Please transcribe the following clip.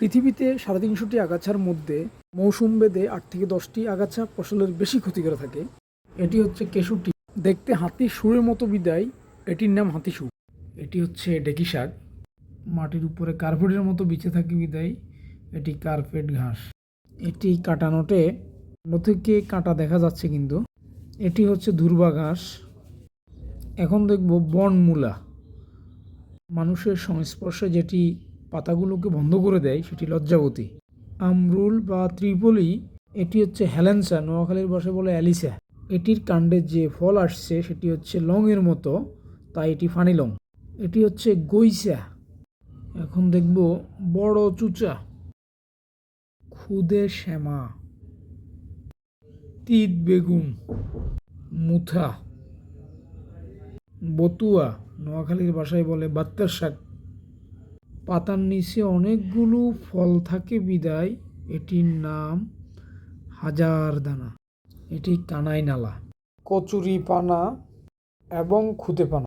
পৃথিবীতে সাড়ে তিনশোটি আগাছার মধ্যে মৌসুম বেদে আট থেকে দশটি আগাছা ফসলের বেশি ক্ষতি করে থাকে। এটি হচ্ছে কেশুটি। দেখতে হাতির সুরের মতো বিদায়। এটির নাম হাতি সুর। এটি হচ্ছে ডেকি শাক। মাটির উপরে কার্পেটের মতো বিছে থাকে বিদায়। এটি কার্পেট ঘাস। এটি কাটানোটে থেকে কাঁটা দেখা যাচ্ছে কিন্তু। এটি হচ্ছে দুর্বা ঘাস। এখন দেখব বনমূলা। মানুষের সংস্পর্শে যেটি পাতাগুলোকে বন্ধ করে দেয়, সেটি লজ্জাবতী। আমরুল বা ত্রিপলি, এটি হচ্ছে হেলেন্সা, নোয়াখালীর ভাষায় বলে অ্যালিসা। এটির কাণ্ডে যে ফল আসছে, সেটি হচ্ছে লংয়ের মতো, তাই এটি ফানি লং। এটি হচ্ছে গৈসা। এখন দেখব বড় চুচা। খুদে শ্যামা। তিত বেগুন। মুথা। বতুয়া, নোয়াখালীর ভাষায় বলে বাত্তার শাক। পাতার নিচে অনেকগুলো ফল থাকে বিদায়। এটির নাম হাজার দানা। এটি কানাই নালা কচুরি পানা এবং খুদে পানা